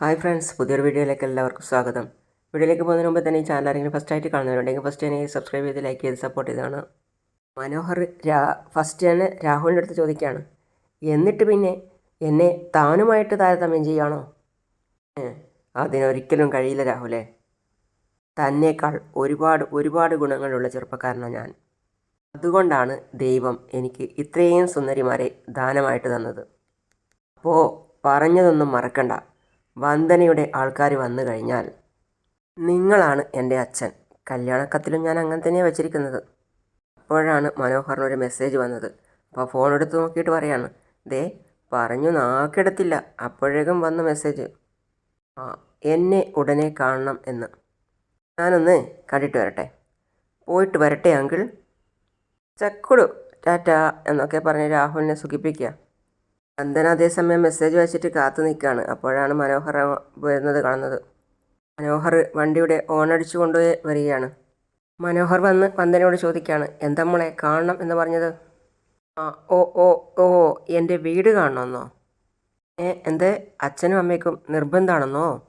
Hi friends പുതിയൊരു വീഡിയോയിലേക്ക് എല്ലാവർക്കും സ്വാഗതം. വീഡിയോയിലേക്ക് പോകുന്നതിന് മുമ്പ് തന്നെ ഈ ചാനൽ ആരെങ്കിലും ഫസ്റ്റ് ആയിട്ട് കാണുന്നവരുണ്ടെങ്കിൽ ഫസ്റ്റ് തന്നെ സബ്സ്ക്രൈബ് ചെയ്ത് ലൈക്ക് ചെയ്ത് സപ്പോർട്ട് ചെയ്താണ്. മനോഹർ രാ ഫസ്റ്റ് തന്നെ രാഹുലിന്റെ അടുത്ത് ചോദിക്കുകയാണ് എന്നിട്ട് പിന്നെ എന്നെ താനുമായിട്ട് താരതമ്യം ചെയ്യുകയാണോ അതിനൊരിക്കലും കഴിയില്ല രാഹുലേ. തന്നേക്കാൾ ഒരുപാട് ഒരുപാട് ഗുണങ്ങളുള്ള ചെറുപ്പക്കാരനാണ് ഞാൻ. അതുകൊണ്ടാണ് ദൈവം എനിക്ക് ഇത്രയും സുന്ദരിമാരെ ദാനമായിട്ട് തന്നത്. അപ്പോൾ പറഞ്ഞതൊന്നും മറക്കണ്ട. വന്ദനയുടെ ആൾക്കാർ വന്നു കഴിഞ്ഞാൽ നിങ്ങളാണ് എന്റെ അച്ഛൻ. കല്യാണക്കത്തിലും ഞാൻ അങ്ങനെ തന്നെയാണ് വെച്ചിരിക്കുന്നത്. അപ്പോഴാണ് മനോഹറിന് ഒരു മെസ്സേജ് വന്നത്. അപ്പോൾ ഫോൺ എടുത്ത് നോക്കിയിട്ട് പറയാണ് ദേ പറഞ്ഞു നാക്കെടുത്തില്ല. അപ്പോഴേക്കും വന്ന മെസ്സേജ് ആ എന്നെ ഉടനെ കാണണം എന്ന്. ഞാനൊന്ന് കണ്ടിട്ട് വരട്ടെ. പോയിട്ട് വരട്ടെ അങ്കിൾ. ചക്കുടു ടാറ്റ എന്നൊക്കെ പറഞ്ഞ് രാഹുലിനെ സുഖിപ്പിക്കുക. വന്ദന അതേസമയം മെസ്സേജ് വായിച്ചിട്ട് കാത്തു നിൽക്കുകയാണ് അപ്പോഴാണ് മനോഹർ വരുന്നത് കാണുന്നത്. മനോഹർ വണ്ടിയുടെ ഓണടിച്ചു കൊണ്ടുപോയി വരികയാണ്. മനോഹർ വന്ന് വന്ദനയോട് ചോദിക്കുകയാണ് എന്താ മോളെ കാണണം എന്ന് പറഞ്ഞത്? ആ ഓ ഓ ഓ എന്റെ വീട് കാണണമെന്നോ? ഏ എന്റെ അച്ഛനും അമ്മയ്ക്കും നിർബന്ധമാണെന്നോ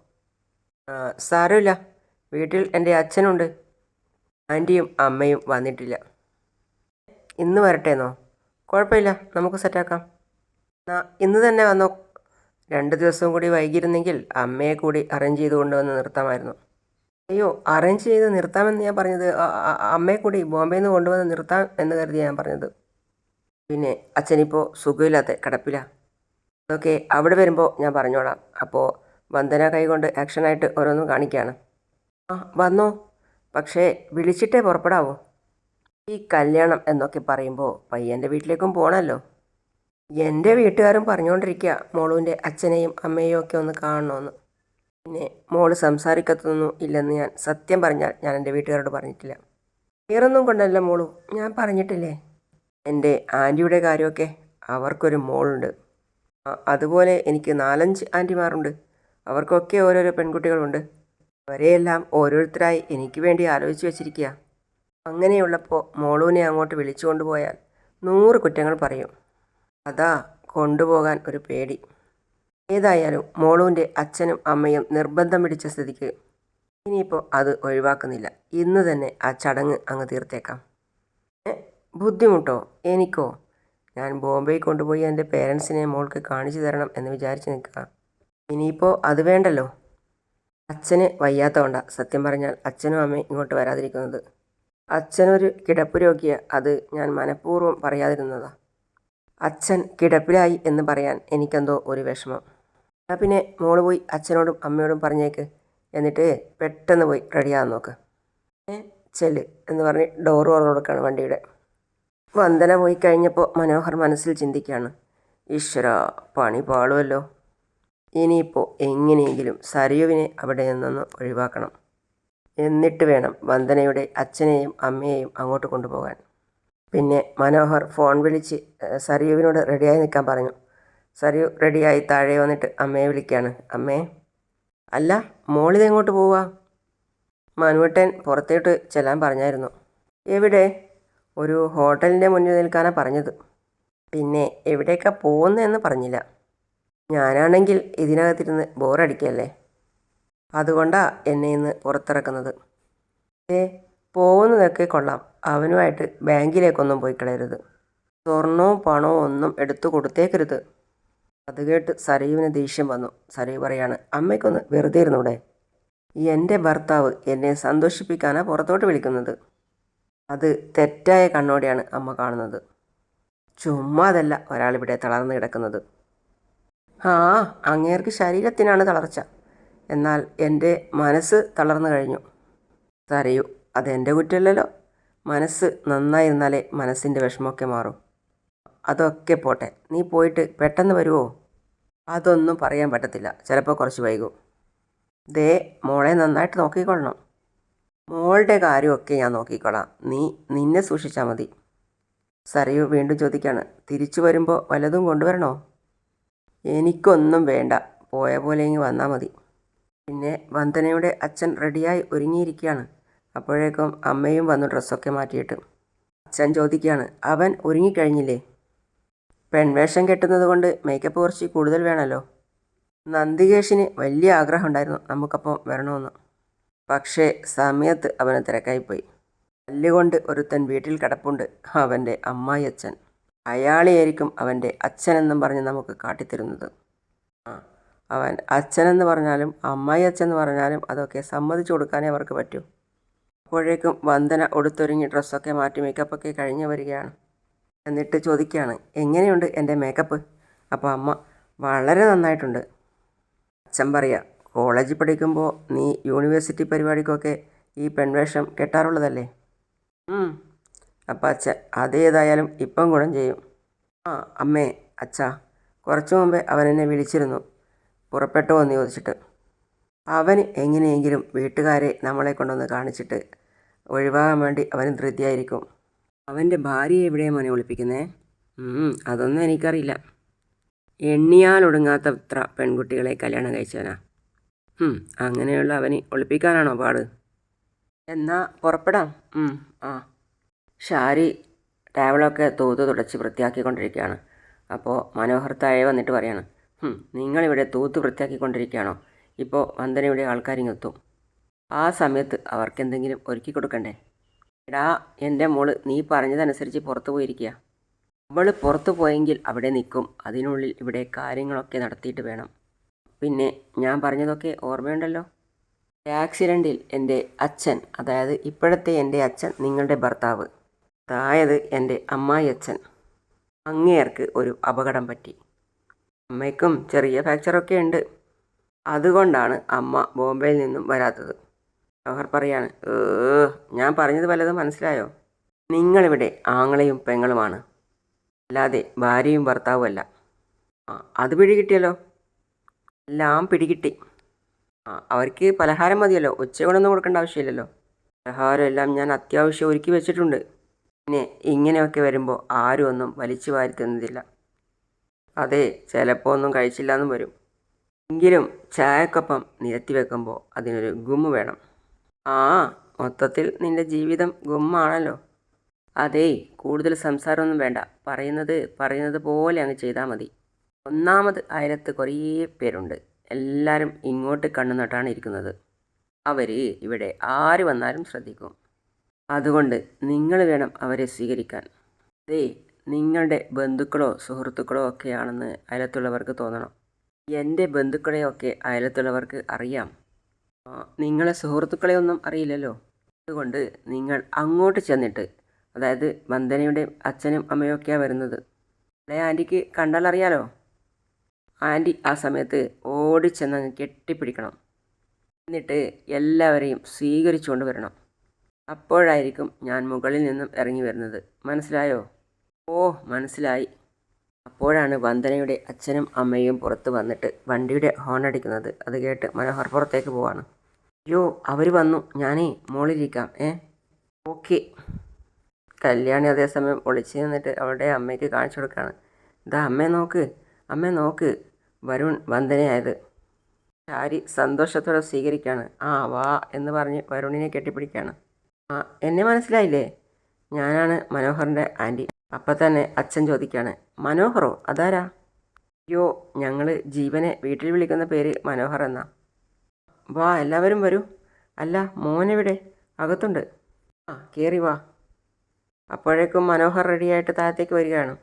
സാരമില്ല. വീട്ടിൽ എന്റെ അച്ഛനുണ്ട്. ആന്റിയും അമ്മയും വന്നിട്ടില്ല. ഇന്ന് വരട്ടേന്നോ? കുഴപ്പമില്ല. നമുക്ക് സെറ്റാക്കാം ഇന്ന് തന്നെ വന്നോ. രണ്ട് ദിവസം കൂടി വൈകിയിരുന്നെങ്കിൽ അമ്മയെ കൂടി അറേഞ്ച് ചെയ്ത് കൊണ്ടുവന്ന് നിർത്താമായിരുന്നു. അയ്യോ അറേഞ്ച് ചെയ്ത് നിർത്താമെന്ന് ഞാൻ പറഞ്ഞത് അമ്മയെ കൂടി ബോംബെയിൽ നിന്ന് കൊണ്ടുവന്ന് നിർത്താം എന്ന് കരുതി ഞാൻ പറഞ്ഞത്. പിന്നെ അച്ഛനിപ്പോൾ സുഖമില്ലാത്ത കിടപ്പില. അതൊക്കെ അവിടെ വരുമ്പോൾ ഞാൻ പറഞ്ഞോളാം. അപ്പോൾ വന്ദന കൈകൊണ്ട് ആക്ഷനായിട്ട് ഓരോന്നും കാണിക്കുകയാണ് ആ വന്നോ. പക്ഷേ വിളിച്ചിട്ടേ പുറപ്പെടാവോ? ഈ കല്യാണം എന്നൊക്കെ പറയുമ്പോൾ പയ്യന്റെ വീട്ടിലേക്കും പോകണമല്ലോ എന്റെ വീട്ടുകാരും പറഞ്ഞുകൊണ്ടിരിക്കുക മോളുവിന്റെ അച്ഛനെയും അമ്മയെയും ഒക്കെ ഒന്ന് കാണണമെന്ന് പിന്നെ മോൾ സംസാരിക്കത്തൊന്നും ഇല്ലെന്ന് ഞാൻ സത്യം പറഞ്ഞാൽ ഞാൻ എന്റെ വീട്ടുകാരോട് പറഞ്ഞിട്ടില്ല. വേറൊന്നും കൊണ്ടല്ല മോളു ഞാൻ പറഞ്ഞിട്ടില്ലേ? എന്റെ ആന്റിയുടെ കാര്യമൊക്കെ അവർക്കൊരു മോളുണ്ട്. അതുപോലെ എനിക്ക് നാലഞ്ച് ആന്റിമാരുണ്ട് അവർക്കൊക്കെ ഓരോരോ പെൺകുട്ടികളുണ്ട്. അവരെയെല്ലാം ഓരോരുത്തരായി എനിക്ക് വേണ്ടി ആലോചിച്ച് വെച്ചിരിക്കുക അങ്ങനെയുള്ളപ്പോൾ മോളുവിനെ അങ്ങോട്ട് വിളിച്ചുകൊണ്ട് കൊണ്ടുപോയാൽ നൂറ് കുറ്റങ്ങൾ പറയും. അതാ കൊണ്ടുപോകാൻ ഒരു പേടി. ഏതായാലും മോളുവിന്റെ അച്ഛനും അമ്മയും നിർബന്ധം പിടിച്ച സ്ഥിതിക്ക് ഇനിയിപ്പോൾ അത് ഒഴിവാക്കുന്നില്ല. ഇന്ന് തന്നെ ആ ചടങ്ങ് അങ്ങ് തീർത്തേക്കാം. ബുദ്ധിമുട്ടോ? എനിക്കോ? ഞാൻ ബോംബെ കൊണ്ടുപോയി എന്റെ പേരൻസിനെ മോൾക്ക് കാണിച്ചു തരണം എന്ന് വിചാരിച്ച് നിൽക്കുക. ഇനിയിപ്പോൾ അത് വേണ്ടല്ലോ? അച്ഛന് വയ്യാത്തതുകൊണ്ട സത്യം പറഞ്ഞാൽ അച്ഛനും അമ്മയും ഇങ്ങോട്ട് വരാതിരിക്കുന്നത്. അച്ഛനൊരു കിടപ്പ് രോഗിയ അത് ഞാൻ മനഃപൂർവം പറയാതിരുന്നതാ. അച്ഛൻ കിടപ്പിലായി എന്ന് പറയാൻ എനിക്കെന്തോ ഒരു വിഷമം. എന്നാൽ പിന്നെ മോൾ പോയി അച്ഛനോടും അമ്മയോടും പറഞ്ഞേക്ക്. എന്നിട്ട് പെട്ടെന്ന് പോയി റെഡിയാകാൻ നോക്ക്. ചെൽ എന്ന് പറഞ്ഞ് ഡോർ തുറന്നു കൊടുക്കുകയാണ് വണ്ടിയുടെ. വന്ദന പോയി കഴിഞ്ഞപ്പോൾ മനോഹർ മനസ്സിൽ ചിന്തിക്കുകയാണ്. ഈശ്വര പണി പാളുമല്ലോ ഇനിയിപ്പോൾ എങ്ങനെയെങ്കിലും സരയുവിനെ അവിടെ നിന്നൊന്ന് ഒഴിവാക്കണം. എന്നിട്ട് വേണം വന്ദനയുടെ അച്ഛനെയും അമ്മയെയും അങ്ങോട്ട് കൊണ്ടുപോകാൻ. പിന്നെ മനോഹർ ഫോൺ വിളിച്ച് സരിയുവിനോട് റെഡിയായി നിൽക്കാൻ പറഞ്ഞു. സരയു റെഡിയായി താഴെ വന്നിട്ട് അമ്മയെ വിളിക്കുകയാണ് അമ്മേ അല്ല മോളിതെങ്ങോട്ട് പോവാ? മനുവട്ടൻ പുറത്തോട്ട് ചെല്ലാൻ പറഞ്ഞായിരുന്നു. എവിടെ? ഒരു ഹോട്ടലിന്റെ മുന്നിൽ നിൽക്കാനാണ് പറഞ്ഞത്. പിന്നെ എവിടേക്കാ പോകുന്നതെന്ന് പറഞ്ഞില്ല. ഞാനാണെങ്കിൽ ഇതിനകത്തിരുന്ന് ബോറടിക്കല്ലേ അതുകൊണ്ടാ എന്നെ ഇന്ന് പുറത്തിറക്കുന്നത്. ഏ പോകുന്നതൊക്കെ കൊള്ളാം. അവനുമായിട്ട് ബാങ്കിലേക്കൊന്നും പോയി കളയരുത് സ്വർണവും പണവും ഒന്നും എടുത്തു കൊടുത്തേക്കരുത്. അത് കേട്ട് സരയുവിന് ദേഷ്യം വന്നു. സരയു പറയാണ് അമ്മയ്ക്കൊന്ന് വെറുതെ ഇരുന്നൂടെ? എന്റെ ഭർത്താവ് എന്നെ സന്തോഷിപ്പിക്കാനാണ് പുറത്തോട്ട് വിളിക്കുന്നത്. അത് തെറ്റായ കണ്ണോടെയാണ് അമ്മ കാണുന്നത്. ചുമ്മാതല്ല ഒരാളിവിടെ തളർന്നു കിടക്കുന്നത്. ആ അങ്ങേർക്ക് ശരീരത്തിനാണ് തളർച്ച. എന്നാൽ എന്റെ മനസ്സ് തളർന്നു കഴിഞ്ഞു. സരയു അതെന്റെ കുറ്റമല്ലല്ലോ മനസ്സ് നന്നായിരുന്നാലേ മനസ്സിന്റെ വിഷമമൊക്കെ മാറും. അതൊക്കെ പോട്ടെ. നീ പോയിട്ട് പെട്ടെന്ന് വരുമോ അതൊന്നും പറയാൻ പറ്റത്തില്ല. ചിലപ്പോൾ കുറച്ച് വൈകും. ദേ മോളെ നന്നായിട്ട് നോക്കിക്കൊള്ളണം. മോളുടെ കാര്യമൊക്കെ ഞാൻ നോക്കിക്കൊള്ളാം. നീ നിന്നെ സൂക്ഷിച്ചാൽ മതി. സരയു വീണ്ടും ചോദിക്കാണ് തിരിച്ചു വരുമ്പോൾ വല്ലതും കൊണ്ടുവരണോ? എനിക്കൊന്നും വേണ്ട. പോയ പോലെ ഇങ്ങ് വന്നാൽ മതി. പിന്നെ വന്ദനയുടെ അച്ഛൻ റെഡിയായി ഒരുങ്ങിയിരിക്കുകയാണ്. അപ്പോഴേക്കും അമ്മയും വന്നു ഡ്രസ്സൊക്കെ മാറ്റിയിട്ട്. അച്ഛൻ ചോദിക്കുകയാണ് അവൻ ഒരുങ്ങിക്കഴിഞ്ഞില്ലേ? പെൺവേഷം കെട്ടുന്നത് കൊണ്ട് മേക്കപ്പ് കുറച്ച് കൂടുതൽ വേണമല്ലോ നന്ദികേഷിന് വലിയ ആഗ്രഹം ഉണ്ടായിരുന്നു നമുക്കപ്പം വരണമെന്ന്. പക്ഷേ സമയത്ത് അവന് തിരക്കായിപ്പോയി. കല്ലുകൊണ്ട് ഒരുത്തൻ വീട്ടിൽ കിടപ്പുണ്ട് അവന്റെ അമ്മായി അച്ഛൻ അയാളെയായിരിക്കും അവന്റെ അച്ഛനെന്നും പറഞ്ഞ് നമുക്ക് കാട്ടിത്തരുന്നത്. അവൻ അച്ഛനെന്ന് പറഞ്ഞാലും അമ്മായി അച്ഛൻ എന്ന് പറഞ്ഞാലും അതൊക്കെ സമ്മതിച്ചു കൊടുക്കാനേ അവർക്ക് പറ്റൂ. അപ്പോഴേക്കും വന്ദന ഉടുത്തൊരുങ്ങി ഡ്രസ്സൊക്കെ മാറ്റി മേക്കപ്പൊക്കെ കഴിഞ്ഞ് വരികയാണ്. എന്നിട്ട് ചോദിക്കുകയാണ് എങ്ങനെയുണ്ട് എന്റെ മേക്കപ്പ് അപ്പോൾ അമ്മ വളരെ നന്നായിട്ടുണ്ട്. അച്ഛൻ പറയാം കോളേജിൽ പഠിക്കുമ്പോൾ നീ യൂണിവേഴ്സിറ്റി പരിപാടിക്കൊക്കെ ഈ പെൺവേഷം കെട്ടാറുള്ളതല്ലേ. അപ്പം അച്ഛൻ അതേതായാലും ഇപ്പം ഗുണം ചെയ്യും. ആ അമ്മേ അച്ഛാ കുറച്ചു മുമ്പേ അവൻ എന്നെ വിളിച്ചിരുന്നു പുറപ്പെട്ടോ എന്ന് ചോദിച്ചിട്ട്. അവന് എങ്ങനെയെങ്കിലും വീട്ടുകാരെ നമ്മളെ കൊണ്ടൊന്ന് കാണിച്ചിട്ട് ഒഴിവാകാൻ വേണ്ടി അവൻ ധൃതിയായിരിക്കും. അവന്റെ ഭാര്യയെ എവിടെയാണ് മോനെ ഒളിപ്പിക്കുന്നേ അതൊന്നും എനിക്കറിയില്ല. എണ്ണിയാലൊടുങ്ങാത്തത്ര പെൺകുട്ടികളെ കല്യാണം കഴിച്ചവനാ. അങ്ങനെയുള്ള അവന് ഒളിപ്പിക്കാനാണോ പാട്? എന്നാ പുറപ്പെടാം. ആ. ഷാരി ടേബിളൊക്കെ തൂത്ത് തുടച്ച് വൃത്തിയാക്കിക്കൊണ്ടിരിക്കുകയാണ്. അപ്പോൾ മനോഹർ വന്നിട്ട് പറയാണ് "ഹും, നിങ്ങളിവിടെ തൂത്ത് വൃത്തിയാക്കിക്കൊണ്ടിരിക്കുകയാണോ? ഇപ്പോൾ വന്ദനയുടെ ആൾക്കാരിങ്ങെത്തും. ആ സമയത്ത് അവർക്ക് എന്തെങ്കിലും ഒരുക്കി കൊടുക്കണ്ടേ? എടാ എന്റെ മോൾ നീ പറഞ്ഞതനുസരിച്ച് പുറത്തു പോയിരിക്കുക. അവൾ പുറത്തു പോയെങ്കിൽ അവിടെ നിൽക്കും. അതിനുള്ളിൽ ഇവിടെ കാര്യങ്ങളൊക്കെ നടത്തിയിട്ട് വേണം. പിന്നെ ഞാൻ പറഞ്ഞതൊക്കെ ഓർമ്മയുണ്ടല്ലോ? ആക്സിഡന്റിൽ എന്റെ അച്ഛൻ അതായത് ഇപ്പോഴത്തെ എന്റെ അച്ഛൻ നിങ്ങളുടെ ഭർത്താവ്. അതായത് എന്റെ അമ്മായി അച്ഛൻ അങ്ങേർക്ക് ഒരു അപകടം പറ്റി. അമ്മയ്ക്കും ചെറിയ ഫ്രാക്ചറൊക്കെ ഉണ്ട്. അതുകൊണ്ടാണ് അമ്മ ബോംബെയിൽ നിന്നും വരാത്തത്. അവർ പറയാണ് ഞാൻ പറഞ്ഞത് വല്ലതും മനസ്സിലായോ? നിങ്ങളിവിടെ ആങ്ങളെയും പെങ്ങളുമാണ്. അല്ലാതെ ഭാര്യയും ഭർത്താവും അല്ല. ആ അത് പിടികിട്ടിയല്ലോ എല്ലാം പിടികിട്ടി ആ അവർക്ക് പലഹാരം മതിയല്ലോ. ഉച്ചയൂണൊന്നും കൊടുക്കേണ്ട ആവശ്യമില്ലല്ലോ. പലഹാരം എല്ലാം ഞാൻ അത്യാവശ്യം ഒരുക്കി വെച്ചിട്ടുണ്ട്. പിന്നെ ഇങ്ങനെയൊക്കെ വരുമ്പോൾ ആരും ഒന്നും വലിച്ചു വാരി തന്നതില്ല അതെ ചിലപ്പോൾ ഒന്നും കഴിച്ചില്ല എന്നും വരും. എങ്കിലും ചായക്കൊപ്പം നിരത്തി വെക്കുമ്പോൾ അതിനൊരു ഗുമ്മ് വേണം. ആ മൊത്തത്തിൽ നിന്റെ ജീവിതം ഗുമ്മാണല്ലോ. അതെ കൂടുതൽ സംസാരമൊന്നും വേണ്ട. പറയുന്നത് പറയുന്നത് പോലെ അങ്ങ് ചെയ്താൽ മതി. ഒന്നാമത് അയലത്ത് കുറേ പേരുണ്ട്. എല്ലാവരും ഇങ്ങോട്ട് കണ്ണു നട്ടാണ് ഇരിക്കുന്നത്. അവർ ഇവിടെ ആര് വന്നാലും ശ്രദ്ധിക്കും. അതുകൊണ്ട് നിങ്ങൾ വേണം അവരെ സ്വീകരിക്കാൻ. അതേ നിങ്ങളുടെ ബന്ധുക്കളോ സുഹൃത്തുക്കളോ ഒക്കെയാണെന്ന് അയലത്തുള്ളവർക്ക് തോന്നണം. എന്റെ ബന്ധുക്കളെയൊക്കെ അയലത്തുള്ളവർക്ക് അറിയാം. നിങ്ങളെ സുഹൃത്തുക്കളെ ഒന്നും അറിയില്ലല്ലോ. അതുകൊണ്ട് നിങ്ങൾ അങ്ങോട്ട് ചെന്നിട്ട് അതായത് വന്ദനയുടെ അച്ഛനും അമ്മയും ഒക്കെയാണ് വരുന്നത്. അവിടെ ആന്റിക്ക് കണ്ടാൽ അറിയാലോ? ആന്റി ആ സമയത്ത് ഓടി ഓടിച്ചെന്നങ്ങ് കെട്ടിപ്പിടിക്കണം. എന്നിട്ട് എല്ലാവരെയും സ്വീകരിച്ചുകൊണ്ട് വരണം. അപ്പോഴായിരിക്കും ഞാൻ മുകളിൽ നിന്നും ഇറങ്ങി വരുന്നത്. മനസ്സിലായോ? ഓ മനസ്സിലായി. അപ്പോഴാണ് വന്ദനയുടെ അച്ഛനും അമ്മയും പുറത്ത് വന്നിട്ട് വണ്ടിയുടെ ഹോൺ അടിക്കുന്നത്. അത് കേട്ട് മനോഹർ പുറത്തേക്ക് പോവാണ്. അയ്യോ അവർ വന്നു. ഞാനേ മോളിരിക്കാം ഏ? ഓക്കെ. കല്യാണി അതേസമയം ഒളിച്ചു നിന്നിട്ട് അവളുടെ അമ്മയ്ക്ക് കാണിച്ചു കൊടുക്കുകയാണ്. ഇതാ അമ്മേ നോക്ക്. അമ്മേ നോക്ക്. വരുൺ വന്ദനയായത്. ചാരി സന്തോഷത്തോടെ സ്വീകരിക്കുകയാണ്. ആ വാ എന്ന് പറഞ്ഞ് വരുണിനെ കെട്ടിപ്പിടിക്കുകയാണ്. ആ എന്നെ മനസ്സിലായില്ലേ? ഞാനാണ് മനോഹറിന്റെ ആന്റി അപ്പം തന്നെ അച്ഛൻ ചോദിക്കുകയാണ് മനോഹറോ അതാരാ? അയ്യോ ഞങ്ങൾ ജീവനെ വീട്ടിൽ വിളിക്കുന്ന പേര് മനോഹർ എന്നാ. വാ എല്ലാവരും വരൂ. അല്ല മോനെവിടെ? അകത്തുണ്ട്. ആ കയറി വാ. അപ്പോഴേക്കും മനോഹർ റെഡിയായിട്ട് താഴത്തേക്ക് വരികയാണ്.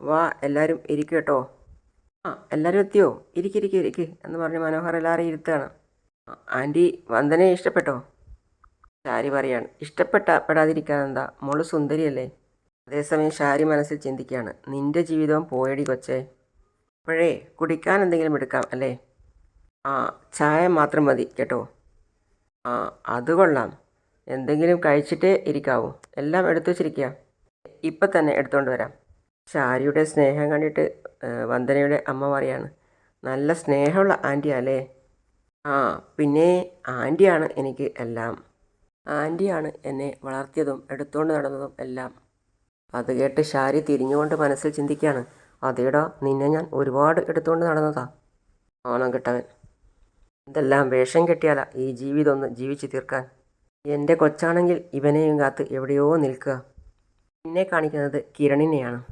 വാ എല്ലാവരും ഇരിക്കും കേട്ടോ. ആ എല്ലാവരും എത്തിയോ? ഇരിക്കിരിക്കും ഇരിക്ക് എന്ന് പറഞ്ഞ് മനോഹർ എല്ലാവരെയും ഇരുത്തുകയാണ്. ആന്റി വന്ദനയെ ഇഷ്ടപ്പെട്ടോ? ഷാരി പറയാണ്. ഇഷ്ടപ്പെട്ട പെടാതിരിക്കാൻ എന്താ മോൾ സുന്ദരിയല്ലേ? അതേസമയം ഷാരി മനസ്സിൽ ചിന്തിക്കുകയാണ്. നിന്റെ ജീവിതവും പോയടി കൊച്ചേ. അപ്പോഴേ കുടിക്കാൻ എന്തെങ്കിലും എടുക്കാം അല്ലേ? ആ ചായ മാത്രം മതി കേട്ടോ. ആ അത് കൊള്ളാം. എന്തെങ്കിലും കഴിച്ചിട്ടേ ഇരിക്കാവൂ. എല്ലാം എടുത്തു വെച്ചിരിക്കുക. ഇപ്പം തന്നെ എടുത്തുകൊണ്ട് വരാം. ഷാരിയുടെ സ്നേഹം കണ്ടിട്ട് വന്ദനയുടെ അമ്മ പറയാണ്. നല്ല സ്നേഹമുള്ള ആന്റിയല്ലേ ആ പിന്നെ ആന്റിയാണ് എനിക്ക് എല്ലാം. ആന്റിയാണ് എന്നെ വളർത്തിയതും എടുത്തുകൊണ്ട് നടന്നതും എല്ലാം. അത് കേട്ട് ഷാരി തിരിഞ്ഞുകൊണ്ട് മനസ്സിൽ ചിന്തിക്കുകയാണ്. അതേടാ നിന്നെ ഞാൻ ഒരുപാട് എടുത്തുകൊണ്ട് നടന്നതാ. ഓണം കിട്ടവൻ. ഇതെല്ലാം വേഷം കെട്ടിയാലാ ഈ ജീവിതം ഒന്ന് ജീവിച്ചു തീർക്കാൻ. എന്റെ കൊച്ചാണെങ്കിൽ ഇവനെയും കാത്ത് എവിടെയോ നിൽക്കുക. പിന്നെ കാണിക്കുന്നത് കിരണിനെയാണ്.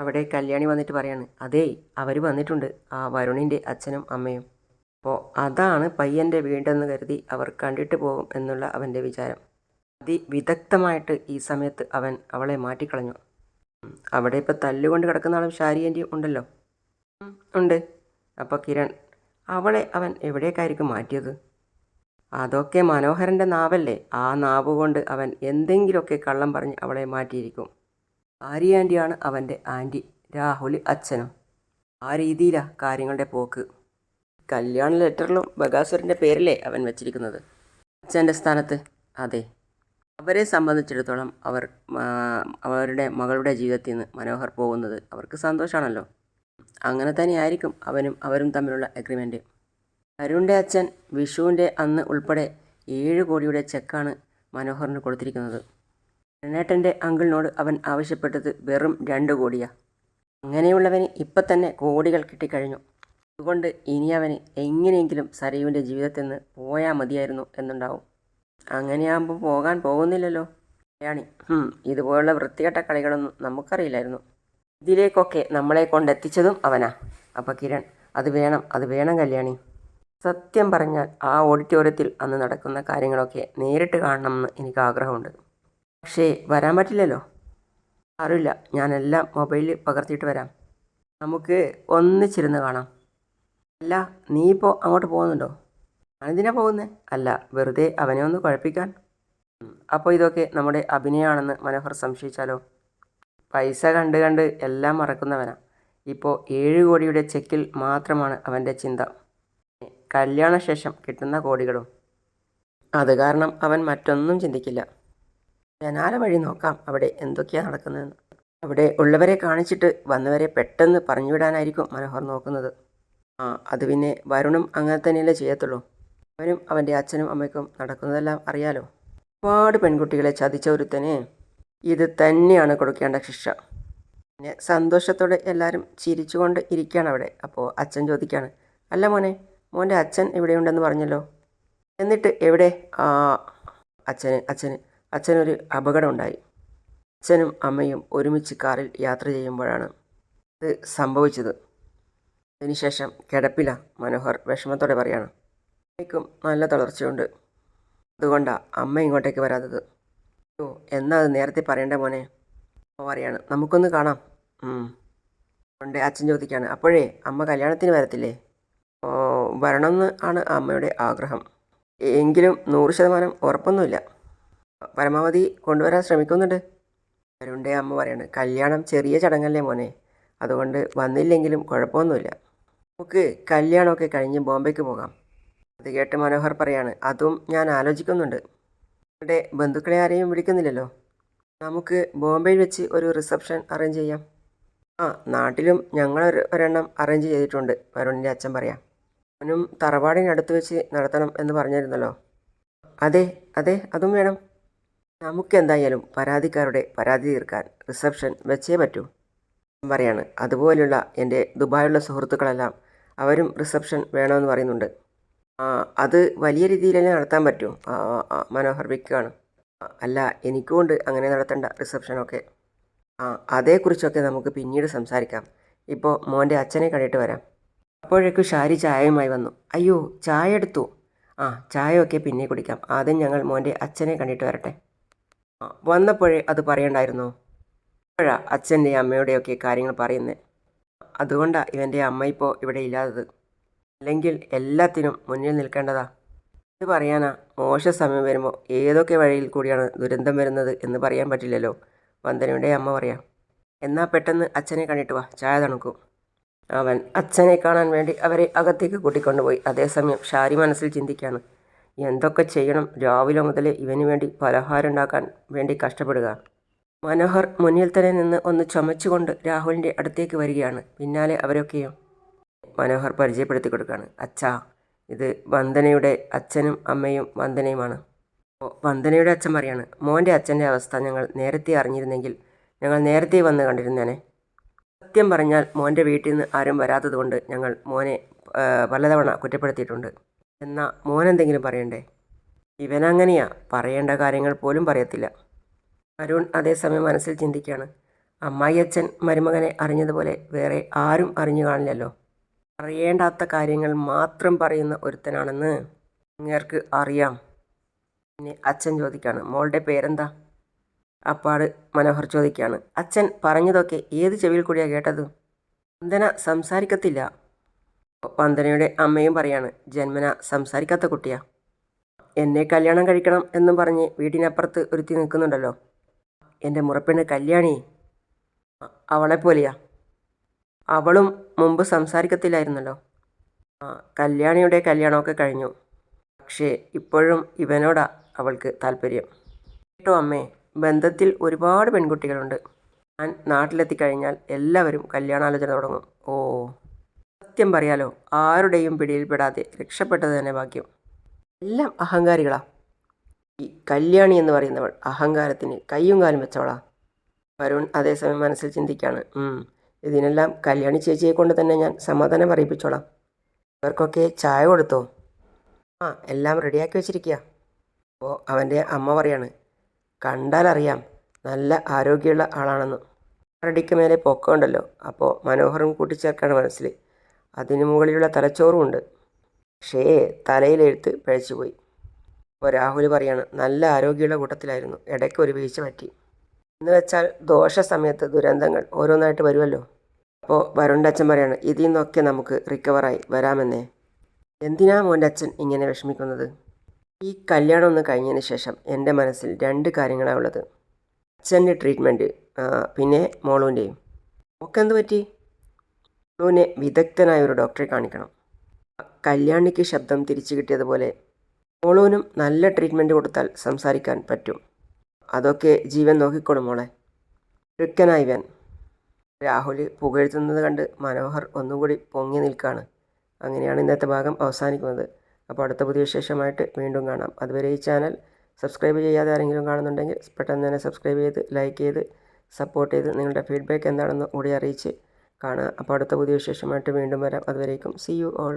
അവിടെ കല്യാണി വന്നിട്ട് പറയാണ് അതേ അവർ വന്നിട്ടുണ്ട്. ആ വരുണിന്റെ അച്ഛനും അമ്മയും. അപ്പോൾ അതാണ് പയ്യന്റെ വീടെന്ന് കരുതി അവർ കണ്ടിട്ട് പോകും എന്നുള്ള അവന്റെ വിചാരം. അതിവിദഗ്ധമായിട്ട് ഈ സമയത്ത് അവൻ അവളെ മാറ്റിക്കളഞ്ഞു. അവിടെ ഇപ്പോൾ തല്ലുകൊണ്ട് കിടക്കുന്ന ആളും ഷാരിയന്റെയും ഉണ്ടല്ലോ? ഉണ്ട്. അപ്പോൾ കിരൺ അവളെ അവൻ എവിടേക്കായിരിക്കും മാറ്റിയത്? അതൊക്കെ മനോഹരന്റെ നാവല്ലേ? ആ നാവ് കൊണ്ട് അവൻ എന്തെങ്കിലുമൊക്കെ കള്ളം പറഞ്ഞ് അവളെ മാറ്റിയിരിക്കും. ആര്യ ആന്റിയാണ് അവന്റെ ആന്റി രാഹുൽ അച്ഛനും. ആ രീതിയിലാണ് കാര്യങ്ങളുടെ പോക്ക്. കല്യാണ ലെറ്ററിലും ബഗാസുരന്റെ പേരിലേ അവൻ വെച്ചിരിക്കുന്നത്. അച്ഛന്റെ സ്ഥാനത്ത്. അതെ. അവരെ സംബന്ധിച്ചിടത്തോളം അവർ അവരുടെ മകളുടെ ജീവിതത്തിൽ നിന്ന് മനോഹർ പോകുന്നത് അവർക്ക് സന്തോഷമാണല്ലോ അങ്ങനെ തന്നെ ആയിരിക്കും അവനും അവരും തമ്മിലുള്ള അഗ്രിമെന്റ് അരുണിന്റെ അച്ഛൻ വിഷുവിന്റെ അന്ന് ഉൾപ്പെടെ ഏഴ് കോടിയുടെ ചെക്കാണ് മനോഹറിന് കൊടുത്തിരിക്കുന്നത്. രണേട്ടന്റെ അങ്കിളിനോട് അവൻ ആവശ്യപ്പെട്ടത് വെറും രണ്ട് കോടിയാണ് അങ്ങനെയുള്ളവന് ഇപ്പം തന്നെ കോടികൾ കിട്ടിക്കഴിഞ്ഞു. അതുകൊണ്ട് ഇനി അവന് എങ്ങനെയെങ്കിലും സരയുവിന്റെ ജീവിതത്തിൽ നിന്ന് പോയാൽ മതിയായിരുന്നു എന്നുണ്ടാവും. അങ്ങനെയാകുമ്പോൾ പോകാൻ പോകുന്നില്ലല്ലോ. കല്യാണി ഇതുപോലുള്ള വൃത്തികെട്ട കളികളൊന്നും നമുക്കറിയില്ലായിരുന്നു. ഇതിലേക്കൊക്കെ നമ്മളെ കൊണ്ടെത്തിച്ചതും അവനാ. അപ്പോൾ കിരൺ അത് വേണം അത് വേണം കല്യാണി. സത്യം പറഞ്ഞാൽ ആ ഓഡിറ്റോറിയത്തിൽ അന്ന് നടക്കുന്ന കാര്യങ്ങളൊക്കെ നേരിട്ട് കാണണമെന്ന് എനിക്ക് ആഗ്രഹമുണ്ട്. പക്ഷേ വരാൻ പറ്റില്ലല്ലോ. അറിയില്ല ഞാനെല്ലാം മൊബൈലിൽ പകർത്തിയിട്ട് വരാം. നമുക്ക് ഒന്നിച്ചിരുന്ന് കാണാം. അല്ല നീ ഇപ്പോൾ അങ്ങോട്ട് പോകുന്നുണ്ടോ? ഞാനെന്തിനാ പോകുന്നേ? അല്ല വെറുതെ അവനെ ഒന്ന് കുഴപ്പിക്കാൻ. അപ്പോൾ ഇതൊക്കെ നമ്മുടെ അഭിനയമാണെന്ന് മനോഹർ സംശയിച്ചാലോ? പൈസ കണ്ട് കണ്ട് എല്ലാം മറക്കുന്നവനാ. ഇപ്പോൾ ഏഴ് കോടിയുടെ ചെക്കിൽ മാത്രമാണ് അവന്റെ ചിന്ത. കല്യാണശേഷം കിട്ടുന്ന കോടികളും. അത് കാരണം അവൻ മറ്റൊന്നും ചിന്തിക്കില്ല. ജനാല വഴി നോക്കാം അവിടെ എന്തൊക്കെയാണ് നടക്കുന്നതെന്ന്. അവിടെ ഉള്ളവരെ കാണിച്ചിട്ട് വന്നവരെ പെട്ടെന്ന് പറഞ്ഞുവിടാനായിരിക്കും മനോഹർ നോക്കുന്നത്. ആ അത് പിന്നെ വരുണും അങ്ങനെ തന്നെയല്ലേ ചെയ്യത്തുള്ളൂ. അവനും അവന്റെ അച്ഛനും അമ്മയ്ക്കും നടക്കുന്നതെല്ലാം അറിയാലോ. ഒരുപാട് പെൺകുട്ടികളെ ചതിച്ച ഒരുത്തന് ഇത് തന്നെയാണ് കൊടുക്കേണ്ട ശിക്ഷ. പിന്നെ സന്തോഷത്തോടെ എല്ലാവരും ചിരിച്ചുകൊണ്ട് ഇരിക്കുകയാണ് അവിടെ. അപ്പോൾ അച്ഛൻ ചോദിക്കുകയാണ് അല്ല മോനെ മോന്റെ അച്ഛൻ ഇവിടെയുണ്ടെന്ന് പറഞ്ഞല്ലോ? എന്നിട്ട് എവിടെ? ആ അച്ഛന് അച്ഛന് അച്ഛനൊരു അപകടമുണ്ടായി. അച്ഛനും അമ്മയും ഒരുമിച്ച് കാറിൽ യാത്ര ചെയ്യുമ്പോഴാണ് ഇത് സംഭവിച്ചത്. അതിനുശേഷം കിടപ്പില മനോഹർ വിഷമത്തോടെ പറയാണ് അമ്മയ്ക്കും നല്ല തളർച്ചയുണ്ട്. അതുകൊണ്ടാണ് അമ്മ ഇങ്ങോട്ടേക്ക് വരാത്തത്. ഓ എന്നാ അത് നേരത്തെ പറയണ്ട മോനെ അമ്മ പറയാണ്. നമുക്കൊന്ന് കാണാം. ഉം. ഉണ്ട് അച്ഛൻ ചോദിക്കുകയാണ് അപ്പോഴേ അമ്മ കല്യാണത്തിന് വരത്തില്ലേ? ഓ വരണമെന്ന് ആണ് അമ്മയുടെ ആഗ്രഹം. എങ്കിലും നൂറ് ശതമാനം ഉറപ്പൊന്നുമില്ല. പരമാവധി കൊണ്ടുവരാൻ ശ്രമിക്കുന്നുണ്ട്. വരുണ്ടേ അമ്മ പറയാണ്. കല്യാണം ചെറിയ ചടങ്ങല്ലേ മോനെ. അതുകൊണ്ട് വന്നില്ലെങ്കിലും കുഴപ്പമൊന്നുമില്ല. നമുക്ക് കല്യാണമൊക്കെ കഴിഞ്ഞ് ബോംബെക്ക് പോകാം. അത് കേട്ട് മനോഹർ പറയാണ് അതും ഞാൻ ആലോചിക്കുന്നുണ്ട്. ഇവിടെ ബന്ധുക്കളെ ആരെയും വിളിക്കുന്നില്ലല്ലോ? നമുക്ക് ബോംബെയിൽ വെച്ച് ഒരു റിസപ്ഷൻ അറേഞ്ച് ചെയ്യാം. ആ നാട്ടിലും ഞങ്ങളൊരു ഒരെണ്ണം അറേഞ്ച് ചെയ്തിട്ടുണ്ട് വരുണിന്റെ അച്ഛൻ പറയാം. അവനും തറവാടിനടുത്ത് വെച്ച് നടത്തണം എന്ന് പറഞ്ഞിരുന്നല്ലോ? അതെ അതെ അതും വേണം. നമുക്കെന്തായാലും പരാതിക്കാരുടെ പരാതി തീർക്കാൻ റിസപ്ഷൻ വെച്ചേ പറ്റൂ. പറയാണ്. അതുപോലുള്ള എന്റെ ദുബായിലുള്ള സുഹൃത്തുക്കളെല്ലാം അവരും റിസപ്ഷൻ വേണമെന്ന് പറയുന്നുണ്ട്. അത് വലിയ രീതിയിൽ തന്നെ നടത്താൻ പറ്റും. മനോഹർ വിൽക്കുകയാണ് അല്ല എനിക്കുകൊണ്ട് അങ്ങനെ നടത്തേണ്ട റിസപ്ഷനൊക്കെ. അതേക്കുറിച്ചൊക്കെ നമുക്ക് പിന്നീട് സംസാരിക്കാം. ഇപ്പോൾ മോന്റെ അച്ഛനെ കണ്ടിട്ട് വരാം. അപ്പോഴേക്കും ഷാരി ചായയുമായി വന്നു. അയ്യോ ചായ എടുത്തു. ആ ചായയൊക്കെ പിന്നെ കുടിക്കാം. ആദ്യം ഞങ്ങൾ മോന്റെ അച്ഛനെ കണ്ടിട്ട് വരട്ടെ. വന്നപ്പോഴേ അത് പറയണ്ടായിരുന്നോ? അപ്പോഴാ അച്ഛന്റെയും അമ്മയുടെയൊക്കെ കാര്യങ്ങൾ പറയുന്നത് അതുകൊണ്ടാണ് ഇവന്റെ അമ്മ ഇപ്പോൾ ഇവിടെ ഇല്ലാത്തത്. അല്ലെങ്കിൽ എല്ലാത്തിനും മുന്നിൽ നിൽക്കേണ്ടതാ. ഇത് പറയാനാ മോശ സമയം വരുമ്പോൾ ഏതൊക്കെ വഴിയിൽ കൂടിയാണ് ദുരന്തം വരുന്നത് എന്ന് പറയാൻ പറ്റില്ലല്ലോ. വന്ദനയുടെ അമ്മ പറയാം എന്നാൽ പെട്ടെന്ന് അച്ഛനെ കണ്ടിട്ട് വാ ചായ തണുക്കും. അവൻ അച്ഛനെ കാണാൻ വേണ്ടി അവരെ അകത്തേക്ക് കൂട്ടിക്കൊണ്ടുപോയി. അതേസമയം ഷാരി മനസ്സിൽ ചിന്തിക്കുകയാണ് എന്തൊക്കെ ചെയ്യണം രാവിലെ മുതലേ ഇവന് വേണ്ടി പലഹാരം ഉണ്ടാക്കാൻ വേണ്ടി കഷ്ടപ്പെടുക. മനോഹർ മുന്നിൽ തന്നെ നിന്ന് ഒന്ന് ചുമച്ചുകൊണ്ട് രാഹുലിന്റെ അടുത്തേക്ക് വരികയാണ്. പിന്നാലെ അവരൊക്കെയോ മനോഹർ പരിചയപ്പെടുത്തി കൊടുക്കുകയാണ്. അച്ഛാ ഇത് വന്ദനയുടെ അച്ഛനും അമ്മയും വന്ദനയുമാണ്. അപ്പോൾ വന്ദനയുടെ അച്ഛൻ പറയാണ് മോന്റെ അച്ഛന്റെ അവസ്ഥ ഞങ്ങൾ നേരത്തെ അറിഞ്ഞിരുന്നെങ്കിൽ ഞങ്ങൾ നേരത്തെ വന്ന് കണ്ടിരുന്നേനെ. സത്യം പറഞ്ഞാൽ മോന്റെ വീട്ടിൽ നിന്ന് ആരും വരാത്തതുകൊണ്ട് ഞങ്ങൾ മോനെ പലതവണ കുറ്റപ്പെടുത്തിയിട്ടുണ്ട്. എന്നാൽ മോനെന്തെങ്കിലും പറയണ്ടേ? ഇവനങ്ങനെയാ പറയേണ്ട കാര്യങ്ങൾ പോലും പറയത്തില്ല. അരുൺ അതേസമയം മനസ്സിൽ ചിന്തിക്കുകയാണ്. അമ്മായിയച്ഛൻ മരുമകനെ അറിഞ്ഞതുപോലെ വേറെ ആരും അറിഞ്ഞു കാണില്ലല്ലോ. അറിയേണ്ടാത്ത കാര്യങ്ങൾ മാത്രം പറയുന്ന ഒരുത്തനാണെന്ന് അങ്ങേർക്ക് അറിയാം. പിന്നെ അച്ഛൻ ചോദിക്കുകയാണ് മോളുടെ പേരെന്താ? അപ്പാട് മനോഹർ ചോദിക്കുകയാണ് അച്ഛൻ പറഞ്ഞതൊക്കെ ഏത് ചെവിയിൽ കൂടിയാണ് കേട്ടത്? വന്ദന സംസാരിക്കത്തില്ല. വന്ദനയുടെ അമ്മയും പറയാണ് ജന്മന സംസാരിക്കാത്ത കുട്ടിയാ. എന്നെ കല്യാണം കഴിക്കണം എന്നും പറഞ്ഞ് വീടിനപ്പുറത്ത് ഒരുത്തി നിൽക്കുന്നുണ്ടല്ലോ. എന്റെ മുറപ്പെണ്ണ് കല്യാണി. അവളെപ്പോലെയാ അവളും മുമ്പ് സംസാരിക്കത്തില്ലായിരുന്നല്ലോ. ആ കല്യാണിയുടെ കല്യാണമൊക്കെ കഴിഞ്ഞു. പക്ഷേ ഇപ്പോഴും ഇവനോടാ അവൾക്ക് താല്പര്യം. കേട്ടോ അമ്മേ ബന്ധത്തിൽ ഒരുപാട് പെൺകുട്ടികളുണ്ട്. ഞാൻ നാട്ടിലെത്തി കഴിഞ്ഞാൽ എല്ലാവരും കല്യാണാലോചന തുടങ്ങും. ഓ. സത്യം പറയാലോ ആരുടെയും പിടിയിൽപ്പെടാതെ രക്ഷപ്പെട്ടത് തന്നെ ഭാഗ്യം. എല്ലാം അഹങ്കാരികളാ. ഈ കല്യാണി എന്ന് പറയുന്നവൾ അഹങ്കാരത്തിന് കയ്യും കാലും വെച്ചവളാ. വരുൺ അതേസമയം മനസ്സിൽ ചിന്തിക്കുകയാണ് ഇതിനെല്ലാം കല്യാണി ചേച്ചിയെ കൊണ്ട് തന്നെ ഞാൻ സമാധാനം അറിയിപ്പിച്ചോളാം ഇവർക്കൊക്കെ ചായ കൊടുത്തോ? ആ എല്ലാം റെഡിയാക്കി വെച്ചിരിക്കുക അപ്പോൾ അവന്റെ അമ്മ പറയാണ് കണ്ടാലറിയാം നല്ല ആരോഗ്യമുള്ള ആളാണെന്ന്. റെഡിക്ക് മേലെ പൊക്കമുണ്ടല്ലോ. അപ്പോൾ മനോഹരം കൂട്ടിച്ചേർക്കാണ് മനസ്സിൽ. അതിന് മുകളിലുള്ള തലച്ചോറുമുണ്ട് പക്ഷേ തലയിലെഴുത്ത് പിഴച്ചുപോയി. അപ്പോൾ രാഹുൽ പറയാണ് നല്ല ആരോഗ്യമുള്ള കൂട്ടത്തിലായിരുന്നു. ഇടയ്ക്ക് ഒരു വീഴ്ച പറ്റി. എന്ന് വെച്ചാൽ ദോഷ സമയത്ത് ദുരന്തങ്ങൾ ഓരോന്നായിട്ട് വരുമല്ലോ? അപ്പോൾ വരുണ്ട അച്ഛൻ പറയാണ് ഇതിൽ നിന്നൊക്കെ നമുക്ക് റിക്കവറായി വരാമെന്നേ. എന്തിനാ മോന്റെ അച്ഛൻ ഇങ്ങനെ വിഷമിക്കുന്നത്? ഈ കല്യാണം ഒന്ന് കഴിഞ്ഞതിന് ശേഷം എന്റെ മനസ്സിൽ രണ്ട് കാര്യങ്ങളാണ് ഉള്ളത്. അച്ഛന്റെ ട്രീറ്റ്മെന്റ് പിന്നെ മോളൂന്റെയും ഒക്കെ എന്ത് പറ്റി? മോളൂനെ വിദഗ്ധനായ ഒരു ഡോക്ടറെ കാണിക്കണം. കല്യാണിക്ക് ശബ്ദം തിരിച്ചു കിട്ടിയതുപോലെ മോളുവിനും നല്ല ട്രീറ്റ്മെന്റ് കൊടുത്താൽ സംസാരിക്കാൻ പറ്റും. അതൊക്കെ ജീവൻ നോക്കിക്കോളും മോളെ. ഋക്കനായി വേൻ രാഹുൽ പുകഴ്ത്തുന്നത് കണ്ട് മനോഹർ ഒന്നുകൂടി പൊങ്ങി നിൽക്കുകയാണ് അങ്ങനെയാണ് ഇന്നത്തെ ഭാഗം അവസാനിക്കുന്നത്. അപ്പോൾ അടുത്ത പുതിയ വിശേഷമായിട്ട് വീണ്ടും കാണാം. അതുവരെ ഈ ചാനൽ സബ്സ്ക്രൈബ് ചെയ്യാതെ ആരെങ്കിലും കാണുന്നുണ്ടെങ്കിൽ പെട്ടെന്ന് തന്നെ സബ്സ്ക്രൈബ് ചെയ്ത് ലൈക്ക് ചെയ്ത് സപ്പോർട്ട് ചെയ്ത് നിങ്ങളുടെ ഫീഡ്ബാക്ക് എന്താണെന്ന് കൂടി അറിയിച്ച് കാണുക. അപ്പോൾ അടുത്ത പുതിയ വിശേഷമായിട്ട് വീണ്ടും വരാം. അതുവരേക്കും സി യു ഓൾ